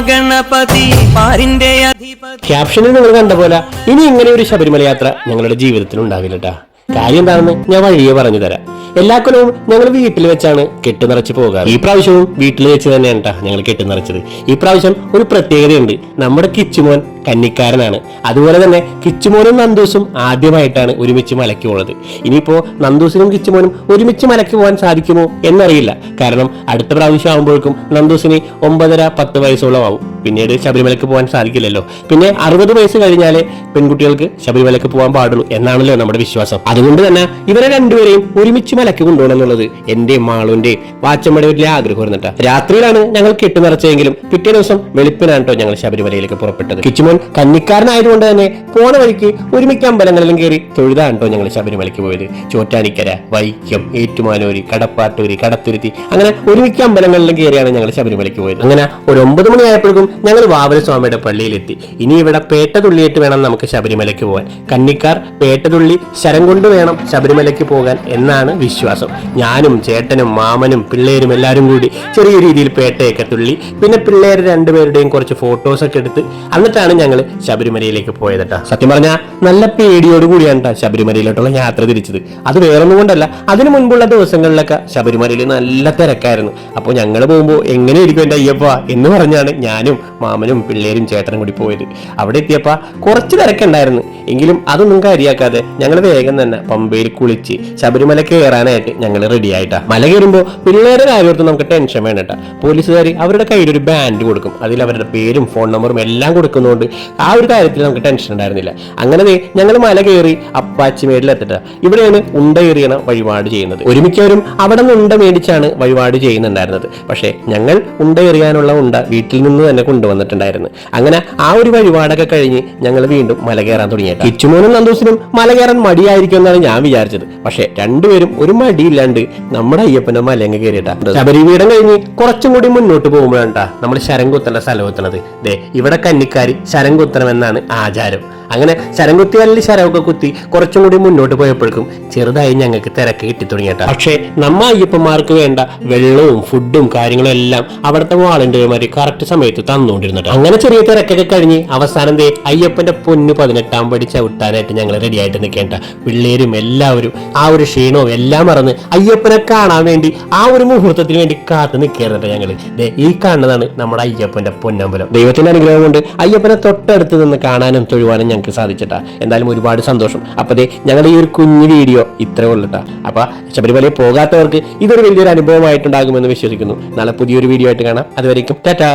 മഹാഗണപതി പാരിന്റെ ക്യാപ്ഷനിൽ നിങ്ങൾ കണ്ട പോലെ ഇനി ഇങ്ങനെ ഒരു ശബരിമല യാത്ര ഞങ്ങളുടെ ജീവിതത്തിൽ ഉണ്ടാവില്ലട്ടാ കാര്യം എന്താണെന്ന് ഞാൻ വഴിയെ പറഞ്ഞു തരാം. എല്ലാ കൊല്ലവും ഞങ്ങൾ വീട്ടിൽ വെച്ചാണ് കെട്ട് നിറച്ച് പോകാറ്. ഈ പ്രാവശ്യവും വീട്ടിൽ വെച്ച് തന്നെയാണ് ഞങ്ങൾ കെട്ട് നിറച്ചത്. ഈ പ്രാവശ്യം ഒരു പ്രത്യേകതയുണ്ട്. നമ്മുടെ കിച്ചുമോൻ കന്നിക്കാരനാണ്. അതുപോലെ തന്നെ കിച്ചുമോനും നന്ദൂസും ആദ്യമായിട്ടാണ് ഒരുമിച്ച് മലയ്ക്ക് പോകുന്നത് ഇനിയിപ്പോ നന്ദൂസിനും കിച്ചുമോനും ഒരുമിച്ച് മലയ്ക്ക് പോകാൻ സാധിക്കുമോ എന്നറിയില്ല. കാരണം അടുത്ത പ്രാവശ്യം ആകുമ്പോഴേക്കും നന്ദൂസിന് ഒമ്പതര പത്ത് വയസ്സോളം ആവും. പിന്നീട് ശബരിമലയ്ക്ക് പോകാൻ സാധിക്കില്ലല്ലോ. പിന്നെ അറുപത് വയസ്സ് കഴിഞ്ഞാലേ പെൺകുട്ടികൾക്ക് ശബരിമലയ്ക്ക് പോകാൻ പാടുള്ളൂ എന്നാണല്ലോ നമ്മുടെ വിശ്വാസം. അതുകൊണ്ട് തന്നെ ഇവരെ രണ്ടുപേരെയും ഒരുമിച്ച് മലയ്ക്ക് കൊണ്ടുപോകണം എന്നുള്ളത് എന്റെയും മാളുന്റെയും വാച്ചമ്മയുടെ വലിയ ആഗ്രഹം ഇരുന്നിട്ടാ രാത്രിയിലാണ് ഞങ്ങൾ കെട്ടു നിറച്ചതെങ്കിലും പിറ്റേ ദിവസം വെളുപ്പിനാണ് ഞങ്ങൾ ശബരിമലയിലേക്ക് പുറപ്പെട്ടത്. കിച്ചുമോൻ കന്നിക്കാരനായതുകൊണ്ട് തന്നെ പോണ വഴിക്ക് ഒരുമിക്ക അമ്പലങ്ങളിലും കയറി തൊഴുതാണ്ടോ ഞങ്ങൾ ശബരിമലയ്ക്ക് പോയത്. ചോറ്റാനിക്കര വൈക്കം ഏറ്റുമാനൂരി കടപ്പാട്ടൂരി കടത്തുരുത്തി അങ്ങനെ ഒരുമിക്ക അമ്പലങ്ങളിലും കയറിയാണ് ഞങ്ങൾ ശബരിമലയ്ക്ക് പോയത്. അങ്ങനെ ഒരു ഒമ്പത് മണിയായപ്പോഴേക്കും ഞങ്ങൾ വാവര സ്വാമിയുടെ പള്ളിയിലെത്തി. ഇനി ഇവിടെ പേട്ട തുള്ളിയിട്ട് വേണം നമുക്ക് ശബരിമലയ്ക്ക് പോകാൻ കന്നിക്കാർ പേട്ട തുള്ളി ശരം കൊണ്ട് വേണം ശബരിമലയ്ക്ക് പോകാൻ എന്നാണ് വിശ്വാസം. ഞാനും ചേട്ടനും മാമനും പിള്ളേരും എല്ലാവരും കൂടി ചെറിയ രീതിയിൽ പേട്ടയൊക്കെ തുള്ളി. പിന്നെ പിള്ളേർ രണ്ടുപേരുടെയും കുറച്ച് ഫോട്ടോസ് ഒക്കെ എടുത്ത് എന്നിട്ടാണ് ഞങ്ങൾ ശബരിമലയിലേക്ക് പോയത് കേട്ടോ സത്യം പറഞ്ഞാൽ നല്ല പേടിയോട് കൂടിയാണ് ട്ടാ ശബരിമലയിലോട്ടുള്ള യാത്ര തിരിച്ചത്. അത് വേറൊന്നും കൊണ്ടല്ല അതിനു മുൻപുള്ള ദിവസങ്ങളിലൊക്കെ ശബരിമലയിൽ നല്ല തിരക്കായിരുന്നു. അപ്പോൾ ഞങ്ങൾ പോകുമ്പോൾ എങ്ങനെയായിരിക്കും എന്റെ അയ്യപ്പ എന്ന് പറഞ്ഞാണ് ഞാനും മാമനും പിള്ളേരും ചേട്ടനും കൂടി പോയത്. അവിടെ എത്തിയപ്പോൾ കുറച്ച് തിരക്കുണ്ടായിരുന്നു. എങ്കിലും അതൊന്നും കാര്യമാക്കാതെ ഞങ്ങൾ വേഗം തന്നെ പമ്പയിൽ കുളിച്ച് ശബരിമല കയറാനായിട്ട് ഞങ്ങൾ റെഡി ആയിട്ടാ മല കയറുമ്പോൾ പിള്ളേരെ കാര്യത്തിൽ നമുക്ക് ടെൻഷൻ വേണ്ട പോലീസുകാർ അവരുടെ കയ്യിൽ ഒരു ബാൻഡ് കൊടുക്കും. അതിൽ അവരുടെ പേരും ഫോൺ നമ്പറും എല്ലാം കൊടുക്കുന്നതുകൊണ്ട് ആ ഒരു കാര്യത്തിൽ നമുക്ക് ടെൻഷൻ ഉണ്ടായിരുന്നില്ല. അങ്ങനെ ഞങ്ങൾ മല കയറി അപ്പാച്ചിമേടിലെത്തിട്ട് ഇവിടെയാണ് ഉണ്ട എറിയണ വഴിപാട് ചെയ്യുന്നത്. ഒരുമിക്കവരും അവിടെ നിന്ന് ഉണ്ട മേടിച്ചാണ് വഴിപാട് ചെയ്യുന്നുണ്ടായിരുന്നത്. പക്ഷേ ഞങ്ങൾ ഉണ്ട എറിയാനുള്ള ഉണ്ട വീട്ടിൽ നിന്ന് തന്നെ കൊണ്ടുവന്നിട്ടുണ്ടായിരുന്നു. അങ്ങനെ ആ ഒരു വഴിപാടൊക്കെ കഴിഞ്ഞ് ഞങ്ങൾ വീണ്ടും മല കയറാൻ തുടങ്ങിയത് കിച്ചുമോനും നന്ദൂസിനും മല കയറാൻ മടിയായിരിക്കും എന്നാണ് ഞാൻ വിചാരിച്ചത്. പക്ഷേ രണ്ടുപേരും ഒരു മടിയില്ലാണ്ട് നമ്മുടെ അയ്യപ്പന്റെ മലയങ്ങ് കയറിയിട്ടാ ശബരിപീഠം കഴിഞ്ഞ് കുറച്ചും കൂടി മുന്നോട്ട് പോകുമ്പോഴാണ് നമ്മൾ ശരം സ്ഥലം എത്തുന്നത്. ദേ ഇവിടെ കന്നിക്കാരി കുത്തണമെന്നാണ് ആചാരം. അങ്ങനെ ശരം കുത്തിയാലിൽ ശരമൊക്കെ കുത്തി കുറച്ചും കൂടി മുന്നോട്ട് പോയപ്പോഴേക്കും ചെറുതായി ഞങ്ങൾക്ക് തിരക്ക് കിട്ടി തുടങ്ങിയിട്ടാ. പക്ഷേ നമ്മ അയ്യപ്പന്മാർക്ക് വേണ്ട വെള്ളവും ഫുഡും കാര്യങ്ങളും എല്ലാം അവിടുത്തെ വാളണ്ടിയർമാര് കറക്റ്റ് സമയത്ത് തന്നുകൊണ്ടിരുന്നിട്ട്. അങ്ങനെ ചെറിയ തിരക്കൊക്കെ കഴിഞ്ഞ് അവസാനം ദേ അയ്യപ്പന്റെ പൊന്നു പതിനെട്ടാം പടി ചവിട്ടാനായിട്ട് ഞങ്ങൾ റെഡി ആയിട്ട് നിൽക്കേണ്ട. പിള്ളേരും എല്ലാവരും ആ ഒരു ക്ഷീണവും എല്ലാം മറന്ന് അയ്യപ്പനെ കാണാൻ വേണ്ടി ആ ഒരു മുഹൂർത്തത്തിന് വേണ്ടി കാത്തു നിൽക്കാറുണ്ട് ഞങ്ങൾ ഈ കാണുന്നതാണ് നമ്മുടെ അയ്യപ്പന്റെ പൊന്നമ്പലം. ദൈവത്തിന്റെ അനുഗ്രഹം കൊണ്ട് അയ്യപ്പനെ തൊട്ടടുത്ത് നിന്ന് കാണാനും തൊഴുവാനും ഞങ്ങൾക്ക് സാധിച്ചിട്ടാ. എന്തായാലും ഒരുപാട് സന്തോഷം. അപ്പൊ ഞങ്ങൾ ഞങ്ങളുടെ ഈ ഒരു കുഞ്ഞു വീഡിയോ ഇത്രേ ഉള്ളട്ടാ അപ്പൊ ശബരിമലയിൽ പോകാത്തവർക്ക് ഇതൊരു വലിയൊരു അനുഭവമായിട്ടുണ്ടാകുമെന്ന് വിശ്വസിക്കുന്നു. നാളെ പുതിയൊരു വീഡിയോ ആയിട്ട് കാണാം. അതുവരേക്കും ടാറ്റാ.